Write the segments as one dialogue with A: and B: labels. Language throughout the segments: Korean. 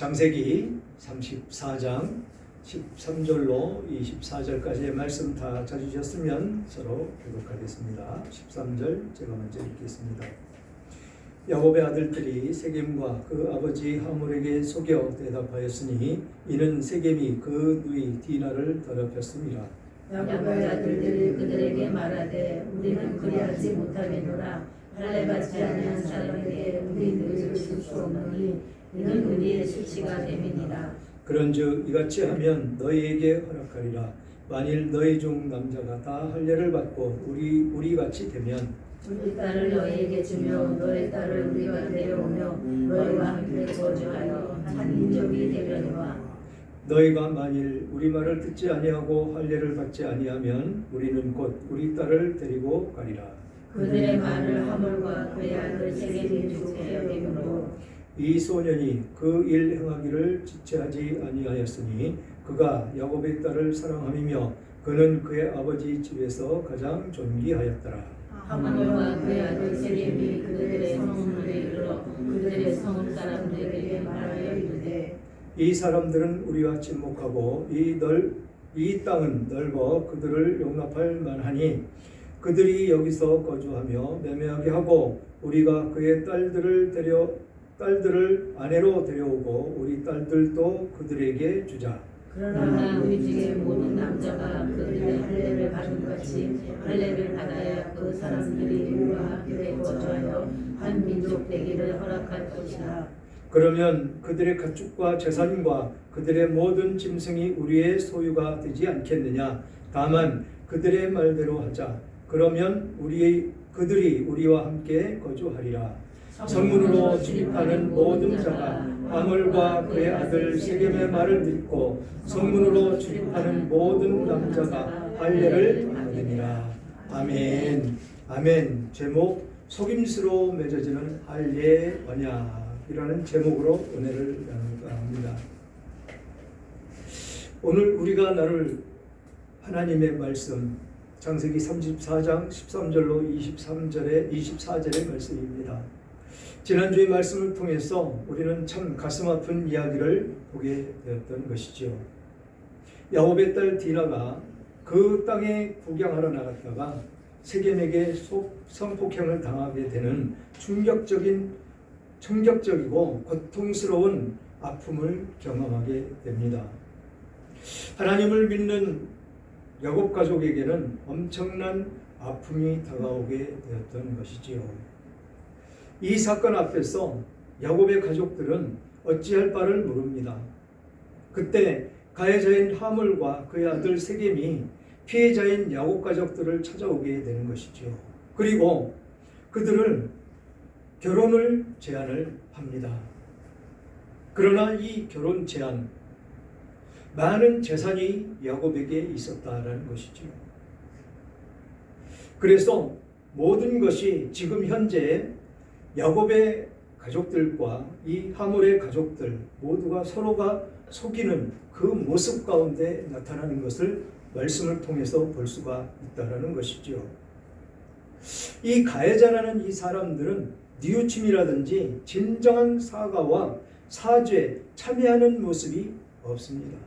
A: 장세기 34장 13절로 24절까지의 말씀 다 찾으셨으면 서로 교독하겠습니다. 13절 제가 먼저 읽겠습니다. 야곱의 아들들이 세겜과 그 아버지 하물에게 속여 대답하였으니 이는 세겜이 그 누이 디나를 더럽혔습니다.
B: 야곱의 아들들이 그들에게 말하되 우리는 그리하지 못하겠노라 할례 받지 아니한 사람에게 우리 누이를 줄수 없느니 이는 우리의 수치가 됨이니라
A: 그런즉 이같이 하면 너희에게 허락하리라. 만일 너희 중 남자가 다 할례를 받고 우리 우리 같이 되면
B: 우리 딸을 너희에게 주며 너의 딸을 우리가 데려오며 너희와 함께 거주하여 한 민족이 되려니와
A: 너희가 만일 우리 말을 듣지 아니하고 할례를 받지 아니하면 우리는 곧 우리 딸을 데리고 가리라.
B: 그들의 말을 하물과 그의 아들 세겜이 좋게 여김으로
A: 이 소년이 그 일 행하기를 지체하지 아니하였으니 그가 야곱의 딸을 사랑함이며 그는 그의 아버지 집에서 가장 존귀하였더라.
B: 하물과 그의 아들 세겜이 그들의 성문에 이르러 그들의 성 사람들에게 말하여 이르되
A: 이 사람들은 우리와 친목하고 이 넓, 이 땅은 넓어 그들을 용납할 만하니 그들이 여기서 거주하며 매매하게 하고 우리가 그의 딸들을 데려 딸들을 아내로 데려오고 우리 딸들도 그들에게 주자.
B: 그러나 우리 중에 모든 남자가 그들의 할례를 받은 같이 할례를 받아야 그 사람들이 우리와 함께 거주하여 한 민족 되기를 허락할 것이라
A: 그러면 그들의 가축과 재산과 그들의 모든 짐승이 우리의 소유가 되지 않겠느냐? 다만 그들의 말대로 하자. 그러면 우리 그들이 우리와 함께 거주하리라. 성문으로 출입하는 모든 자가 하물과 그의 아들 세겜의 말을 듣고 성문으로 출입하는 모든 남자가 할례를 받으니라. 아멘. 아멘. 제목 속임수로 맺어지는 할례 언약이라는 제목으로 은혜를 나눌까 합니다. 오늘 우리가 나눌 하나님의 말씀 창세기 34장 13절로 23절의 24절의 말씀입니다. 지난주의 말씀을 통해서 우리는 참 가슴 아픈 이야기를 보게 되었던 것이지요. 야곱의 딸 디나가 그 땅에 구경하러 나갔다가 세겜에게 속- 성폭행을 당하게 되는 충격적인 충격적이고 고통스러운 아픔을 경험하게 됩니다. 하나님을 믿는 야곱 가족에게는 엄청난 아픔이 다가오게 되었던 것이지요. 이 사건 앞에서 야곱의 가족들은 어찌할 바를 모릅니다. 그때 가해자인 하물과 그의 아들 세겜이 피해자인 야곱 가족들을 찾아오게 되는 것이죠. 그리고 그들을 결혼을 제안을 합니다. 그러나 이 결혼 제안 많은 재산이 야곱에게 있었다라는 것이죠. 그래서 모든 것이 지금 현재 야곱의 가족들과 이 하물의 가족들 모두가 서로가 속이는 그 모습 가운데 나타나는 것을 말씀을 통해서 볼 수가 있다라는 것이죠. 이 가해자라는 이 사람들은 뉘우침이라든지 진정한 사과와 사죄, 참여하는 모습이 없습니다.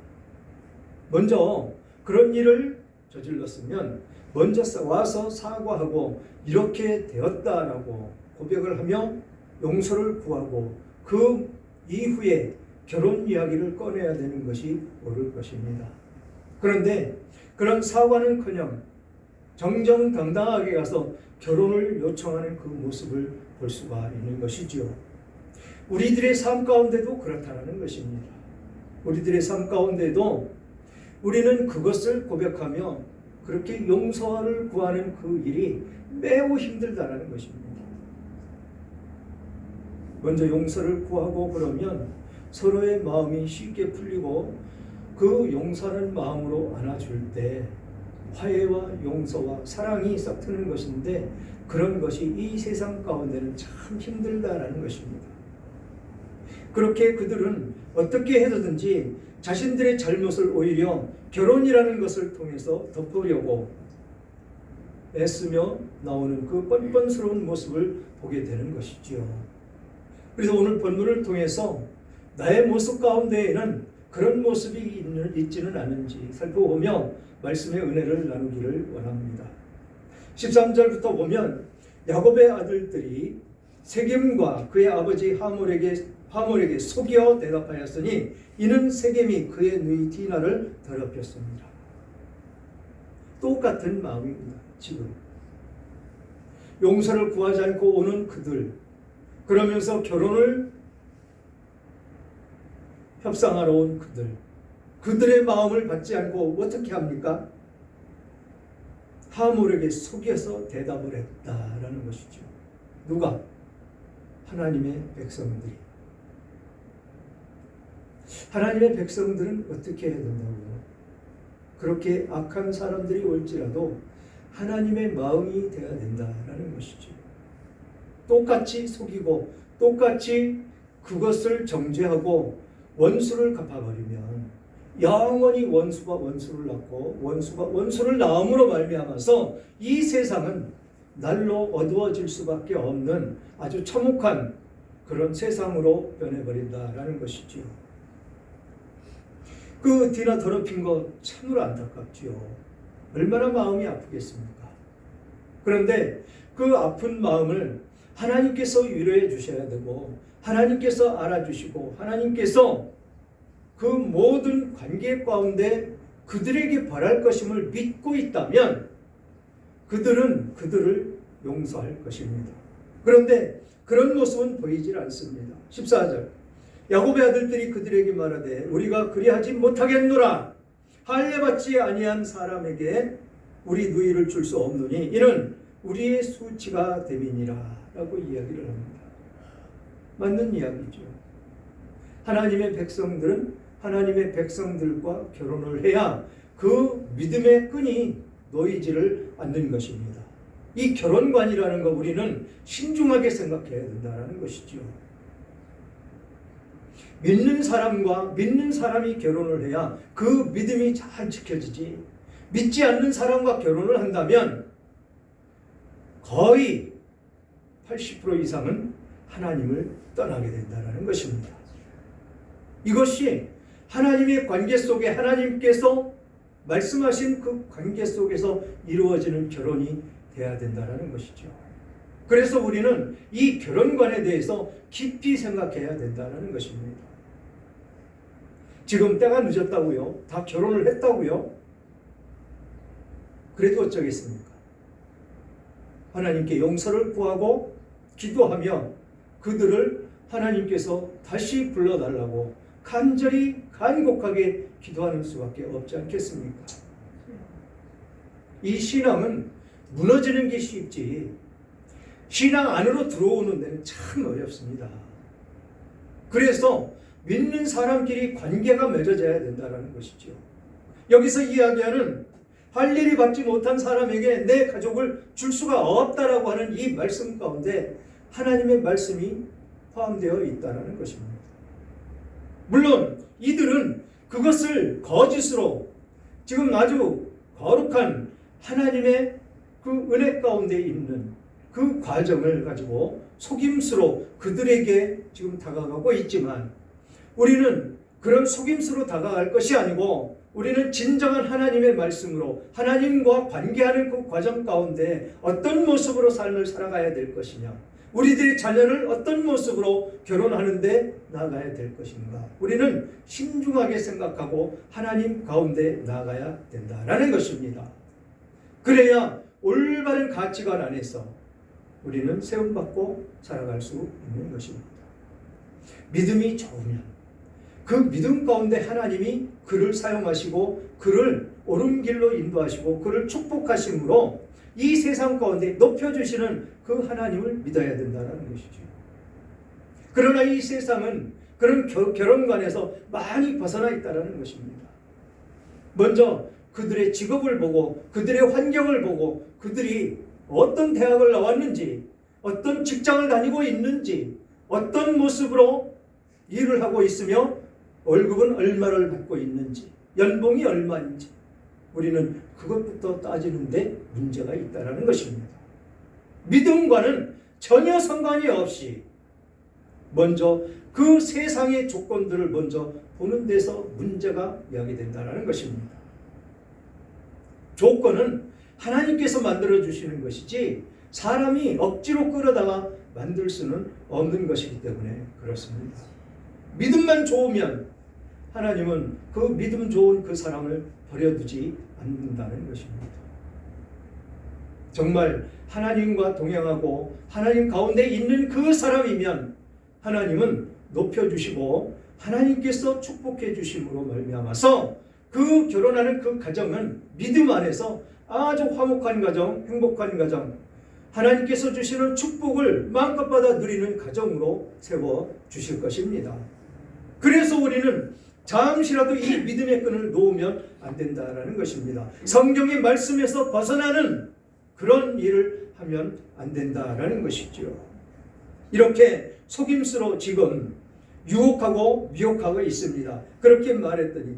A: 먼저 그런 일을 저질렀으면 먼저 와서 사과하고 이렇게 되었다라고 고백을 하며 용서를 구하고 그 이후에 결혼 이야기를 꺼내야 되는 것이 옳을 것입니다. 그런데 그런 사과는커녕 정정당당하게 가서 결혼을 요청하는 그 모습을 볼 수가 있는 것이지요. 우리들의 삶 가운데도 그렇다는 것입니다. 우리들의 삶 가운데도 우리는 그것을 고백하며 그렇게 용서를 구하는 그 일이 매우 힘들다라는 것입니다. 먼저 용서를 구하고 그러면 서로의 마음이 쉽게 풀리고 그 용서하는 마음으로 안아줄 때 화해와 용서와 사랑이 싹트는 것인데 그런 것이 이 세상 가운데는 참 힘들다라는 것입니다. 그렇게 그들은 어떻게 해서든지 자신들의 잘못을 오히려 결혼이라는 것을 통해서 덮으려고 애쓰며 나오는 그 뻔뻔스러운 모습을 보게 되는 것이지요. 그래서 오늘 본문을 통해서 나의 모습 가운데에는 그런 모습이 있는, 있지는 않은지 살펴보며 말씀의 은혜를 나누기를 원합니다. 13절부터 보면 야곱의 아들들이 세겜과 그의 아버지 하몰에게 하몰에게 속여 대답하였으니 이는 세겜이 그의 누이 디나를 더럽혔습니다. 똑같은 마음입니다. 지금 용서를 구하지 않고 오는 그들 그러면서 결혼을 협상하러 온 그들 그들의 마음을 받지 않고 어떻게 합니까? 하몰에게 속여서 대답을 했다라는 것이죠. 누가? 하나님의 백성들이. 하나님의 백성들은 어떻게 해야 된다고요? 그렇게 악한 사람들이 올지라도 하나님의 마음이 되어야 된다라는 것이죠. 똑같이 속이고 똑같이 그것을 정죄하고 원수를 갚아버리면 영원히 원수가 원수를 낳고 원수가 원수를 낳음으로 말미암아서 이 세상은 날로 어두워질 수밖에 없는 아주 참혹한 그런 세상으로 변해버린다라는 것이지요. 그 디나 더럽힌 거 참으로 안타깝지요. 얼마나 마음이 아프겠습니까? 그런데 그 아픈 마음을 하나님께서 위로해 주셔야 되고 하나님께서 알아주시고 하나님께서 그 모든 관계 가운데 그들에게 바랄 것임을 믿고 있다면 그들은 그들을 용서할 것입니다. 그런데 그런 모습은 보이질 않습니다. 14절 야곱의 아들들이 그들에게 말하되 우리가 그리하지 못하겠노라 할례 받지 아니한 사람에게 우리 누이를 줄 수 없노니 이는 우리의 수치가 됨이니라 라고 이야기를 합니다. 맞는 이야기죠. 하나님의 백성들은 하나님의 백성들과 결혼을 해야 그 믿음의 끈이 놓이지를 않는 것입니다. 이 결혼관이라는 거 우리는 신중하게 생각해야 된다는 것이죠. 믿는 사람과 믿는 사람이 결혼을 해야 그 믿음이 잘 지켜지지. 믿지 않는 사람과 결혼을 한다면 거의 80% 이상은 하나님을 떠나게 된다는 것입니다. 이것이 하나님의 관계 속에 하나님께서 말씀하신 그 관계 속에서 이루어지는 결혼이 돼야 된다는 것이죠. 그래서 우리는 이 결혼관에 대해서 깊이 생각해야 된다는 것입니다. 지금 때가 늦었다고요? 다 결혼을 했다고요? 그래도 어쩌겠습니까? 하나님께 용서를 구하고 기도하며 그들을 하나님께서 다시 불러달라고 간절히 간곡하게 기도하는 수밖에 없지 않겠습니까? 이 신앙은 무너지는 게 쉽지 신앙 안으로 들어오는 데는 참 어렵습니다. 그래서 믿는 사람끼리 관계가 맺어져야 된다는 것이죠. 여기서 이야기하는 할 일이 받지 못한 사람에게 내 가족을 줄 수가 없다라고 하는 이 말씀 가운데 하나님의 말씀이 포함되어 있다는 것입니다. 물론 이들은 그것을 거짓으로 지금 아주 거룩한 하나님의 그 은혜 가운데 있는 그 과정을 가지고 속임수로 그들에게 지금 다가가고 있지만 우리는 그런 속임수로 다가갈 것이 아니고 우리는 진정한 하나님의 말씀으로 하나님과 관계하는 그 과정 가운데 어떤 모습으로 삶을 살아가야 될 것이냐 우리들의 자녀를 어떤 모습으로 결혼하는데 나가야 될 것인가? 우리는 신중하게 생각하고 하나님 가운데 나가야 된다라는 것입니다. 그래야 올바른 가치관 안에서 우리는 세움받고 살아갈 수 있는 것입니다. 믿음이 좋으면 그 믿음 가운데 하나님이 그를 사용하시고 그를 옳은 길로 인도하시고 그를 축복하심으로 이 세상 가운데 높여주시는 그 하나님을 믿어야 된다는 것이죠. 그러나 이 세상은 그런 결혼관에서 많이 벗어나 있다는 것입니다. 먼저 그들의 직업을 보고 그들의 환경을 보고 그들이 어떤 대학을 나왔는지 어떤 직장을 다니고 있는지 어떤 모습으로 일을 하고 있으며 월급은 얼마를 받고 있는지 연봉이 얼마인지 우리는 그것부터 따지는데 문제가 있다는 것입니다. 믿음과는 전혀 상관이 없이 먼저 그 세상의 조건들을 먼저 보는 데서 문제가 야기된다는 것입니다. 조건은 하나님께서 만들어 주시는 것이지 사람이 억지로 끌어다가 만들 수는 없는 것이기 때문에 그렇습니다. 믿음만 좋으면 하나님은 그 믿음 좋은 그 사람을 버려두지 않는다는 것입니다. 정말 하나님과 동행하고 하나님 가운데 있는 그 사람이면 하나님은 높여주시고 하나님께서 축복해 주심으로 말미암아서 그 결혼하는 그 가정은 믿음 안에서 아주 화목한 가정, 행복한 가정, 하나님께서 주시는 축복을 마음껏 받아 누리는 가정으로 세워 주실 것입니다. 그래서 우리는 잠시라도 이 믿음의 끈을 놓으면 안 된다라는 것입니다. 성경의 말씀에서 벗어나는 그런 일을 하면 안 된다라는 것이죠. 이렇게 속임수로 지금 유혹하고 미혹하고 있습니다. 그렇게 말했더니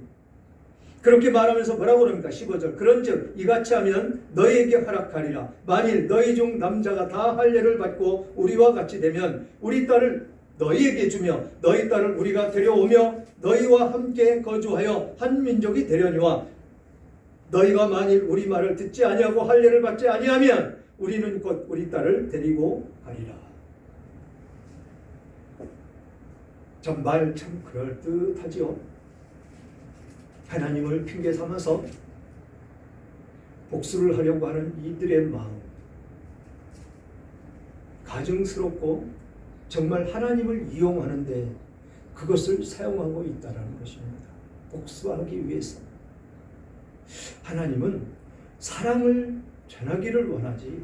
A: 그렇게 말하면서 뭐라고 그럽니까? 15절. 그런즉 이같이 하면 너희에게 허락하리라. 만일 너희 중 남자가 다 할례를 받고 우리와 같이 되면 우리 딸을 너희에게 주며 너희 딸을 우리가 데려오며 너희와 함께 거주하여 한 민족이 되려니와 너희가 만일 우리 말을 듣지 아니하고 할례를 받지 아니하면 우리는 곧 우리 딸을 데리고 가리라. 전말 참 그럴 듯하지요. 하나님을 핑계 삼아서 복수를 하려고 하는 이들의 마음. 가증스럽고 정말 하나님을 이용하는데 그것을 사용하고 있다는 것입니다. 복수하기 위해서. 하나님은 사랑을 전하기를 원하지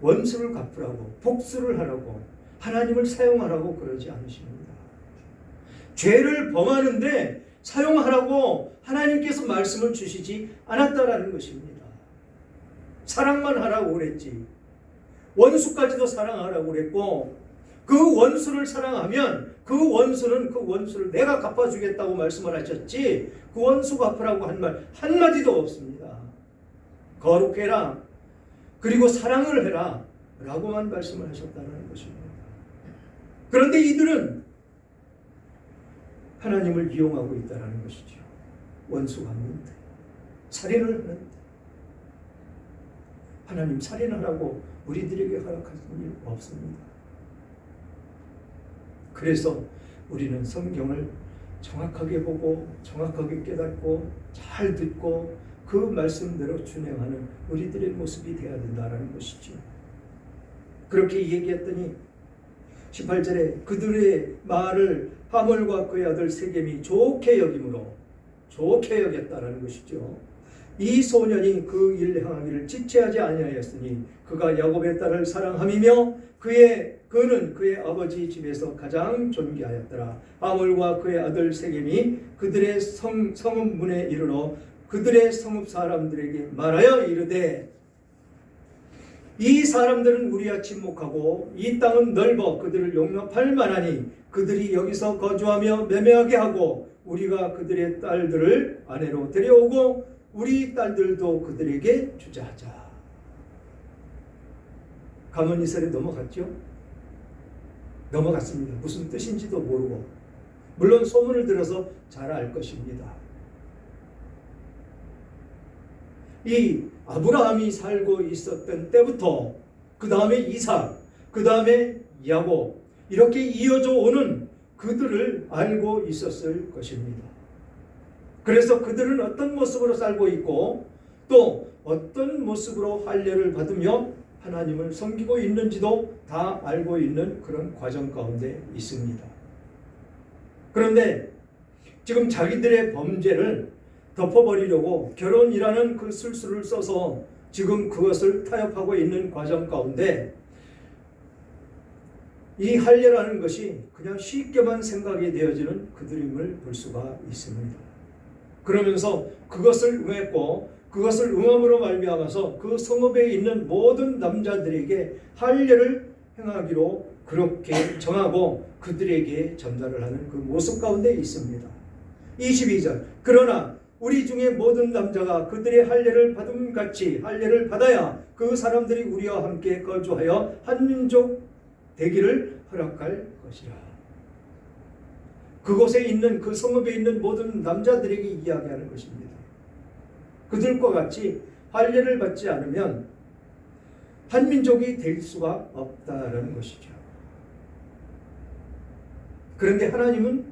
A: 원수를 갚으라고 복수를 하라고 하나님을 사용하라고 그러지 않으십니다. 죄를 범하는데 사용하라고 하나님께서 말씀을 주시지 않았다라는 것입니다. 사랑만 하라고 그랬지. 원수까지도 사랑하라고 그랬고 그 원수를 사랑하면 그 원수는 그 원수를 내가 갚아주겠다고 말씀을 하셨지 그 원수 갚으라고 한 말 한마디도 없습니다. 거룩해라. 그리고 사랑을 해라. 라고만 말씀을 하셨다는 것입니다. 그런데 이들은 하나님을 이용하고 있다는 것이죠. 원수가 없는데 살인을 하는데 하나님 살인하라고 우리들에게 허락하신 일 없습니다. 그래서 우리는 성경을 정확하게 보고 정확하게 깨닫고 잘 듣고 그 말씀대로 준행하는 우리들의 모습이 되어야 된다는 것이죠. 그렇게 얘기했더니 18절에 그들의 말을 하물과 그의 아들 세겜이 좋게 여김으로 좋게 여겼다라는 것이죠. 이 소년이 그 일 행하기를 지체하지 아니하였으니 그가 야곱의 딸을 사랑함이며 그의 그는 그의 아버지 집에서 가장 존귀하였더라. 아물과 그의 아들 세겜이 그들의 성 성읍 문에 이르러 그들의 성읍 사람들에게 말하여 이르되 이 사람들은 우리와 침묵하고 이 땅은 넓어 그들을 용납할 만하니 그들이 여기서 거주하며 매매하게 하고 우리가 그들의 딸들을 아내로 데려오고 우리 딸들도 그들에게 주자하자. 가문 이설에 넘어갔죠? 넘어갔습니다. 무슨 뜻인지도 모르고 물론 소문을 들어서 잘 알 것입니다. 이 아브라함이 살고 있었던 때부터 그 다음에 이삭, 그 다음에 야곱 이렇게 이어져 오는 그들을 알고 있었을 것입니다. 그래서 그들은 어떤 모습으로 살고 있고 또 어떤 모습으로 할례를 받으며 하나님을 섬기고 있는지도 다 알고 있는 그런 과정 가운데 있습니다. 그런데 지금 자기들의 범죄를 덮어버리려고 결혼이라는 그 술수를 써서 지금 그것을 타협하고 있는 과정 가운데 이 할례라는 것이 그냥 쉽게만 생각이 되어지는 그들임을 볼 수가 있습니다. 그러면서 그것을 응했고 그것을 응함으로 말미암아서 그 성읍에 있는 모든 남자들에게 할례를 행하기로 그렇게 정하고 그들에게 전달을 하는 그 모습 가운데 있습니다. 22절 그러나 우리 중에 모든 남자가 그들의 할례를 받음 같이 할례를 받아야 그 사람들이 우리와 함께 거주하여 한 민족 되기를 허락할 것이라. 그곳에 있는 그 성읍에 있는 모든 남자들에게 이야기하는 것입니다. 그들과 같이 할례를 받지 않으면 한 민족이 될 수가 없다라는 것이죠. 그런데 하나님은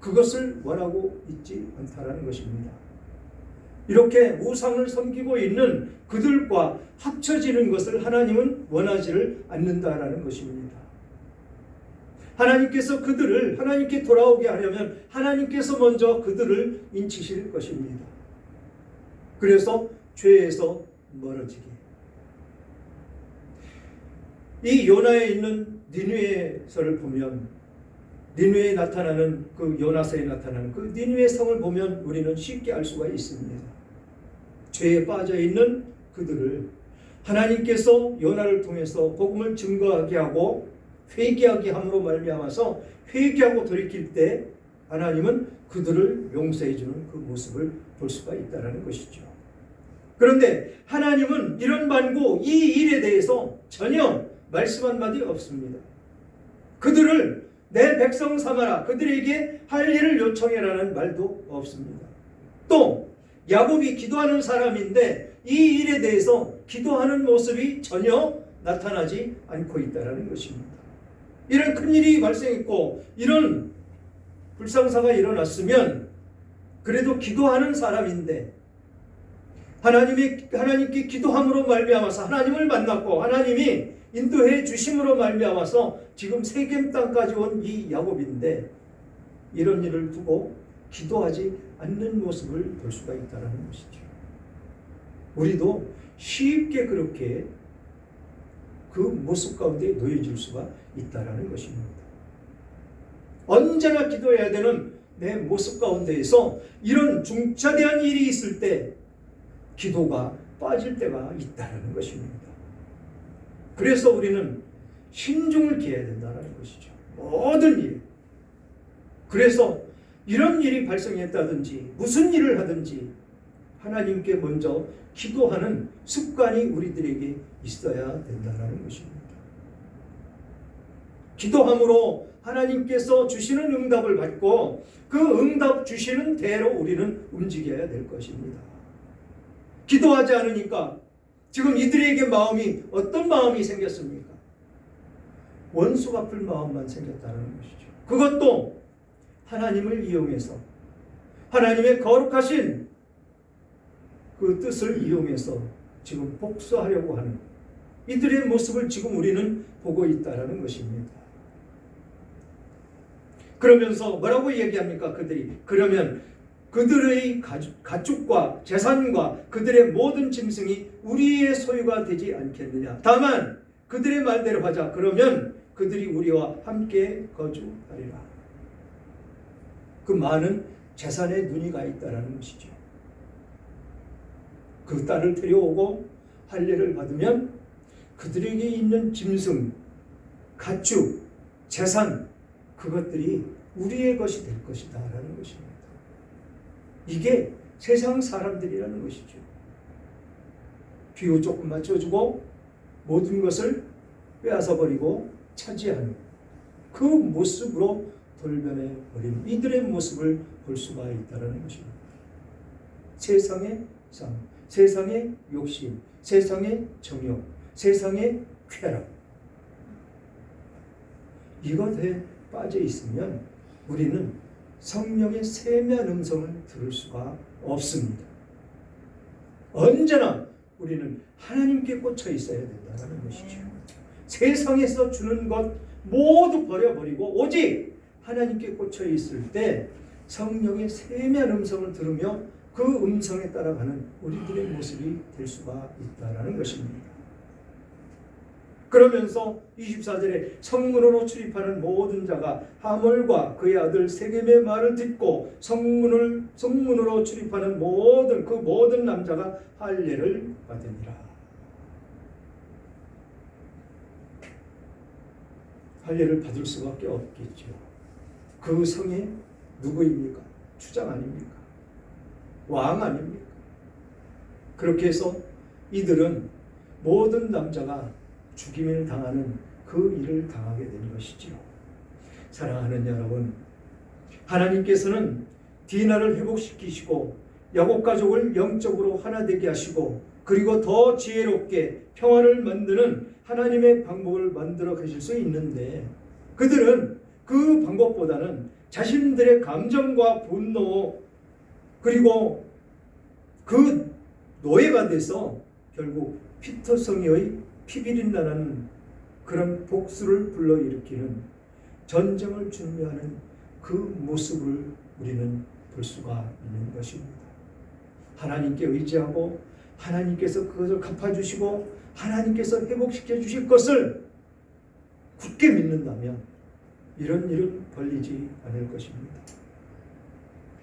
A: 그것을 원하고 있지 않다라는 것입니다. 이렇게 우상을 섬기고 있는 그들과 합쳐지는 것을 하나님은 원하지를 않는다라는 것입니다. 하나님께서 그들을 하나님께 돌아오게 하려면 하나님께서 먼저 그들을 인치실 것입니다. 그래서 죄에서 멀어지게. 이 요나에 있는 니누에서를 보면 니누에 나타나는 그 요나서에 나타나는 그 니누의 성을 보면 우리는 쉽게 알 수가 있습니다. 죄에 빠져 있는 그들을 하나님께서 요나를 통해서 복음을 증거하게 하고 회개하게 함으로 말미암아서 회개하고 돌이킬 때 하나님은 그들을 용서해 주는 그 모습을 볼 수가 있다라는 것이죠. 그런데 하나님은 이런 반고 이 일에 대해서 전혀 말씀 한마디 없습니다. 그들을 내 백성 삼아라 그들에게 할 일을 요청해라는 말도 없습니다. 또 야곱이 기도하는 사람인데 이 일에 대해서 기도하는 모습이 전혀 나타나지 않고 있다라는 것입니다. 이런 큰 일이 발생했고 이런 불상사가 일어났으면 그래도 기도하는 사람인데 하나님이 하나님께 기도함으로 말미암아서 하나님을 만났고 하나님이 인도해 주심으로 말미암아서 지금 세겜 땅까지 온 이 야곱인데 이런 일을 두고 기도하지 않는 모습을 볼 수가 있다는 것이죠. 우리도 쉽게 그렇게 그 모습 가운데 놓여질 수가 있다라는 것입니다. 언제나 기도해야 되는 내 모습 가운데에서 이런 중차대한 일이 있을 때 기도가 빠질 때가 있다는 것입니다. 그래서 우리는 신중을 기해야 된다는 것이죠. 모든 일. 그래서 이런 일이 발생했다든지 무슨 일을 하든지 하나님께 먼저 기도하는 습관이 우리들에게 있어야 된다는 것입니다. 기도함으로 하나님께서 주시는 응답을 받고 그 응답 주시는 대로 우리는 움직여야 될 것입니다. 기도하지 않으니까 지금 이들에게 마음이 어떤 마음이 생겼습니까? 원수 갚을 마음만 생겼다는 것이죠. 그것도 하나님을 이용해서 하나님의 거룩하신 그 뜻을 이용해서 지금 복수하려고 하는 이들의 모습을 지금 우리는 보고 있다라는 것입니다. 그러면서 뭐라고 얘기합니까? 그들이 그러면 그들의 가축과 재산과 그들의 모든 짐승이 우리의 소유가 되지 않겠느냐. 다만 그들의 말대로 하자. 그러면 그들이 우리와 함께 거주하리라. 그 많은 재산에 눈이 가 있다라는 것이죠. 그 딸을 데려오고 할례를 받으면 그들에게 있는 짐승, 가축, 재산 그것들이 우리의 것이 될 것이다 라는 것입니다. 이게 세상 사람들이라는 것이죠. 비유 조금 맞춰주고 모든 것을 빼앗아 버리고 차지하는 그 모습으로 돌변해 버린 이들의 모습을 볼 수가 있다는 것입니다. 세상의 삶, 세상의 욕심, 세상의 정욕, 세상의 쾌락 이것에 빠져 있으면 우리는 성령의 세미한 음성을 들을 수가 없습니다. 언제나 우리는 하나님께 꽂혀 있어야 된다는 것이죠. 세상에서 주는 것 모두 버려버리고 오직 하나님께 꽂혀 있을 때 성령의 세미한 음성을 들으며 그 음성에 따라가는 우리들의 모습이 될 수가 있다는 것입니다. 그러면서 24절에 성문으로 출입하는 모든 자가 하몰과 그의 아들 세겜의 말을 듣고 성문을 성문으로 출입하는 모든 그 모든 남자가 할례를 받으니라. 할례를 받을 수밖에 없겠죠. 그 성이 누구입니까? 주장 아닙니까? 왕 아닙니까? 그렇게 해서 이들은 모든 남자가 죽임을 당하는 그 일을 당하게 된 것이지요. 사랑하는 여러분, 하나님께서는 디나를 회복시키시고 야곱 가족을 영적으로 하나 되게 하시고 그리고 더 지혜롭게 평화를 만드는 하나님의 방법을 만들어 가실 수 있는데 그들은 그 방법보다는 자신들의 감정과 분노 그리고 그 노예가 돼서 결국 피터성의 피비린다라는 그런 복수를 불러일으키는 전쟁을 준비하는 그 모습을 우리는 볼 수가 있는 것입니다. 하나님께 의지하고 하나님께서 그것을 갚아주시고 하나님께서 회복시켜 주실 것을 굳게 믿는다면 이런 일은 벌리지 않을 것입니다.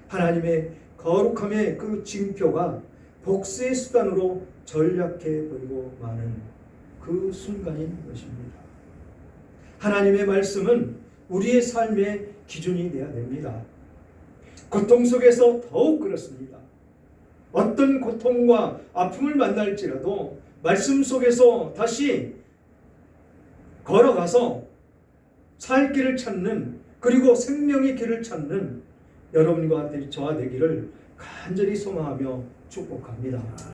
A: 하나님의 거룩함의 그 징표가 복수의 수단으로 전략해 버리고 마는 그 순간인 것입니다. 하나님의 말씀은 우리의 삶의 기준이 되어야 됩니다. 고통 속에서 더욱 그렇습니다. 어떤 고통과 아픔을 만날지라도 말씀 속에서 다시 걸어가서 살 길을 찾는 그리고 생명의 길을 찾는 여러분과 저와 되기를 간절히 소망하며 축복합니다.